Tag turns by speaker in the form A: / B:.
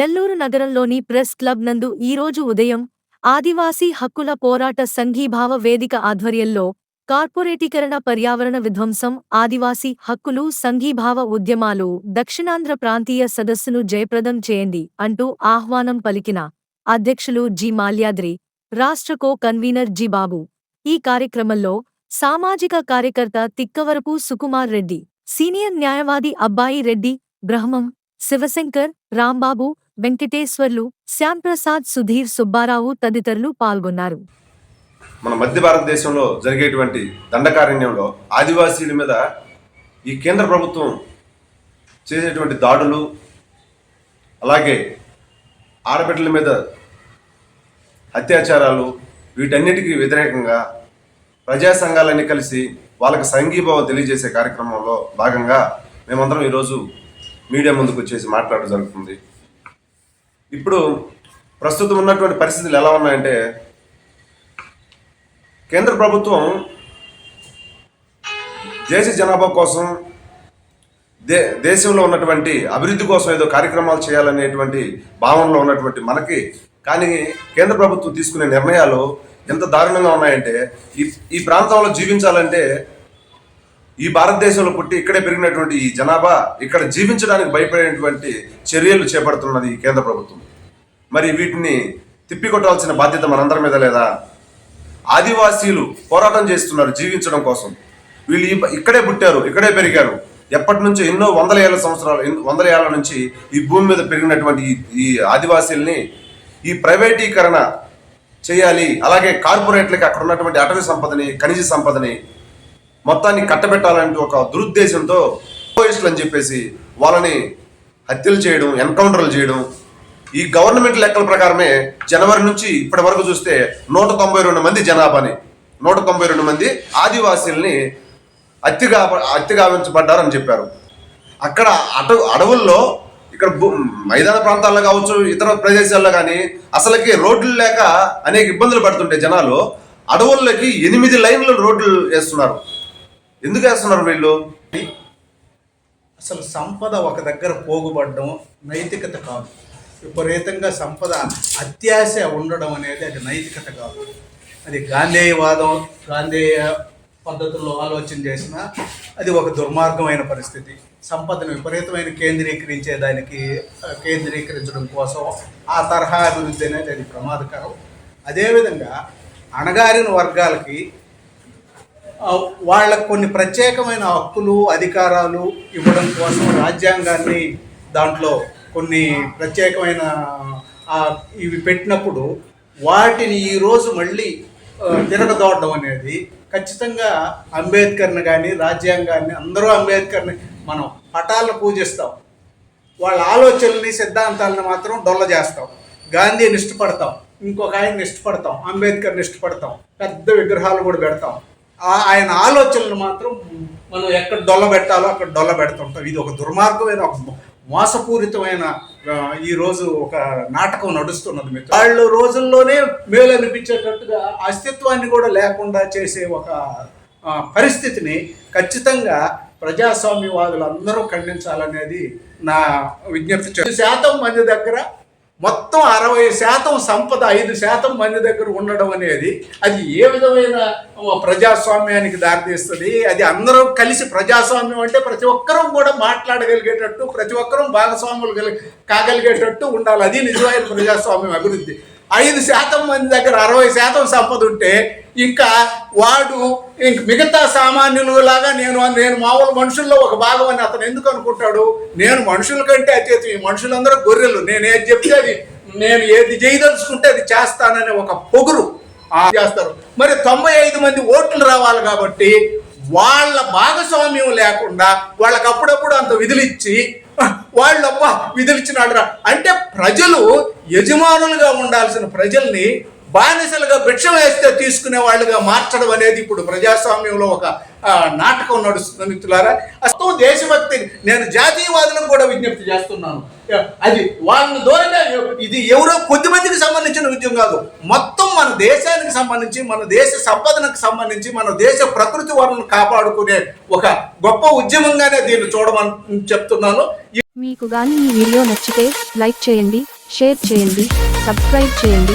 A: నెల్లూరు నగరంలోని press club నందు ఈరోజు ఉదయం ఆదివాసీ హక్కుల పోరాట సంఘీభావ వేదిక ఆధ్వర్యంలో కార్పొరేటీకరణ పర్యావరణ విధ్వంసం ఆదివాసీ హక్కులు సంఘీభావ ఉద్యమాలు దక్షిణాంధ్ర ప్రాంతీయ సదస్సును జయప్రదం చేయండి అంటూ ఆహ్వానం పలికిన అధ్యక్షులు జి మాల్యాద్రి రాష్ట్ర కో కన్వీనర్ జి బాబు ఈ కార్యక్రమంలో సామాజిక కార్యకర్త తిక్కవరపు సుకుమార్ రెడ్డి సీనియర్ న్యాయవాది అబ్బాయి రెడ్డి బ్రహ్మం శివశంకర్ రాంబాబు వెంకటేశ్వర్లు శ్యాంప్రసాద్ సుధీర్ సుబ్బారావు తదితరులు పాల్గొన్నారు
B: మన మధ్య భారతదేశంలో జరిగేటువంటి దండకారణ్యంలో ఆదివాసీల మీద ఈ కేంద్ర ప్రభుత్వం చేసేటువంటి దాడులు అలాగే ఆడబిడ్డల మీద అత్యాచారాలు వీటన్నిటికీ వ్యతిరేకంగా ప్రజా సంఘాలన్నీ కలిసి వాళ్ళకి సంఘీభావం తెలియజేసే కార్యక్రమంలో భాగంగా మేమందరం ఈరోజు మీడియా ముందుకు వచ్చేసి మాట్లాడడం జరుగుతుంది ఇప్పుడు ప్రస్తుతం ఉన్నటువంటి పరిస్థితులు ఎలా ఉన్నాయంటే కేంద్ర ప్రభుత్వం దేశ జనాభా కోసం దే దేశంలో ఉన్నటువంటి అభివృద్ధి కోసం ఏదో కార్యక్రమాలు చేయాలనేటువంటి భావనలో ఉన్నటువంటి మనకి కానీ కేంద్ర ప్రభుత్వం తీసుకునే నిర్ణయాలు ఎంత దారుణంగా ఉన్నాయంటే ఈ ఈ ప్రాంతంలో జీవించాలంటే ఈ భారతదేశంలో పుట్టి ఇక్కడే పెరిగినటువంటి ఈ జనాభా ఇక్కడ జీవించడానికి భయపడేటువంటి చర్యలు చేపడుతున్నది కేంద్ర ప్రభుత్వం మరి వీటిని తిప్పికొట్టాల్సిన బాధ్యత మనందరి మీద లేదా ఆదివాసీలు పోరాటం చేస్తున్నారు జీవించడం కోసం వీళ్ళు ఇక్కడే పుట్టారు ఇక్కడే పెరిగారు ఎప్పటి నుంచో ఎన్నో వందల ఏళ్ళ సంవత్సరాలు వందల ఏళ్ళ నుంచి ఈ భూమి మీద పెరిగినటువంటి ఈ ఆదివాసీల్ని ఈ ప్రైవేటీకరణ చేయాలి అలాగే కార్పొరేట్లకి అక్కడ ఉన్నటువంటి అటవీ సంపదని ఖనిజ సంపదని మొత్తాన్ని కట్టబెట్టాలంటే ఒక దురుద్దేశంతో మావోయిస్టులు అని చెప్పేసి వాళ్ళని హత్యలు చేయడం ఎన్కౌంటర్లు చేయడం ఈ గవర్నమెంట్ లెక్కల ప్రకారమే జనవరి నుంచి ఇప్పటి వరకు చూస్తే నూట తొంభై రెండు మంది జనాభాని నూట తొంభై రెండు మంది ఆదివాసీల్ని అత్తిగా అత్తిగావించబడ్డారని చెప్పారు అక్కడ అటు అడవుల్లో ఇక్కడ మైదాన ప్రాంతాల్లో కావచ్చు ఇతర ప్రదేశాల్లో కానీ అసలుకి రోడ్లు లేక అనేక ఇబ్బందులు పడుతుంటే జనాలు అడవుల్లోకి ఎనిమిది లైన్లు రోడ్లు వేస్తున్నారు ఎందుకు వేస్తున్నారు వీళ్ళు
C: అసలు సంపద ఒక దగ్గర పోగుపడడం నైతికత కాదు విపరీతంగా సంపద అత్యాశ ఉండడం అనేది అది నైతికత కాదు అది గాంధేయవాదం గాంధేయ పద్ధతుల్లో ఆలోచన చేసిన అది ఒక దుర్మార్గమైన పరిస్థితి సంపదను విపరీతమైన కేంద్రీకరించే దానికి కేంద్రీకరించడం కోసం ఆ తరహా అభివృద్ధి అనేది అది ప్రమాదకరం అదేవిధంగా అణగారిన వర్గాలకి వాళ్ళకు కొన్ని ప్రత్యేకమైన హక్కులు అధికారాలు ఇవ్వడం కోసం రాజ్యాంగాన్ని దాంట్లో కొన్ని ప్రత్యేకమైన ఇవి పెట్టినప్పుడు వాటిని ఈరోజు మళ్ళీ తిరగదోడడం అనేది ఖచ్చితంగా అంబేద్కర్ని కానీ రాజ్యాంగాన్ని అందరూ అంబేద్కర్ని మనం పటాలను పూజిస్తాం వాళ్ళ ఆలోచనల్ని సిద్ధాంతాలను మాత్రం డొల్ల చేస్తాం గాంధీని ఇష్టపడతాం ఇంకొక ఆయన్ని ఇష్టపడతాం అంబేద్కర్ని ఇష్టపడతాం పెద్ద విగ్రహాలు కూడా పెడతాం ఆయన ఆలోచనలు మాత్రం మనం ఎక్కడ డొల్ల పెట్టాలో అక్కడ డొల్ల పెడుతుంటాం ఇది ఒక దుర్మార్గమైన ఒక మోసపూరితమైన ఈరోజు ఒక నాటకం నడుస్తున్నది మీకు వాళ్ళు రోజుల్లోనే మేలు అనిపించేటట్టుగా అస్తిత్వాన్ని కూడా లేకుండా చేసే ఒక పరిస్థితిని ఖచ్చితంగా ప్రజాస్వామ్యవాదులు అందరూ ఖండించాలనేది నా విజ్ఞప్తి శాతం మంది దగ్గర మొత్తం అరవై శాతం సంపద ఐదు శాతం మంది దగ్గర ఉండడం అనేది అది ఏ విధమైన ప్రజాస్వామ్యానికి దారితీస్తుంది అది అందరూ కలిసి ప్రజాస్వామ్యం అంటే ప్రతి ఒక్కరూ కూడా మాట్లాడగలిగేటట్టు ప్రతి ఒక్కరూ భాగస్వాములు కలి కాగలిగేటట్టు ఉండాలి అది నిజమైన ప్రజాస్వామ్యం అభివృద్ధి ఐదు శాతం మంది దగ్గర అరవై శాతం సంపద ఉంటే ఇంకా వాడు ఇంక మిగతా లాగా నేను నేను మామూలు మనుషుల్లో ఒక భాగం అని అతను ఎందుకు అనుకుంటాడు నేను మనుషుల కంటే అత్యత ఈ మనుషులందరూ గొర్రెలు నేను ఏది చెప్తే అది నేను ఏది చేయదలుచుకుంటే అది చేస్తాననే ఒక పొగురు చేస్తారు మరి తొంభై ఐదు మంది ఓట్లు రావాలి కాబట్టి వాళ్ళ భాగస్వామ్యం లేకుండా వాళ్ళకి అప్పుడప్పుడు అంత విధులిచ్చి వాళ్ళు అబ్బా విధులిచ్చినాడు అంటే ప్రజలు యజమానులుగా ఉండాల్సిన ప్రజల్ని బానిసలుగా భిక్షం వేస్తే తీసుకునే వాళ్ళుగా మార్చడం అనేది ఇప్పుడు ప్రజాస్వామ్యంలో ఒక నాటకం నడుస్తుంది మిత్రులారా అసలు దేశభక్తి నేను జాతీయవాదులను కూడా విజ్ఞప్తి చేస్తున్నాను అది వాళ్ళని దూరంగా ఇది ఎవరో కొద్దిమందికి సంబంధించిన ఉద్యమం కాదు మొత్తం మన దేశానికి సంబంధించి మన దేశ సంపదనకు సంబంధించి మన దేశ ప్రకృతి వనరులను కాపాడుకునే ఒక గొప్ప ఉద్యమంగానే దీన్ని చూడమని చెప్తున్నాను
A: మీకు గానీ ఈ వీడియో నచ్చితే లైక్ చేయండి షేర్ చేయండి సబ్స్క్రైబ్ చేయండి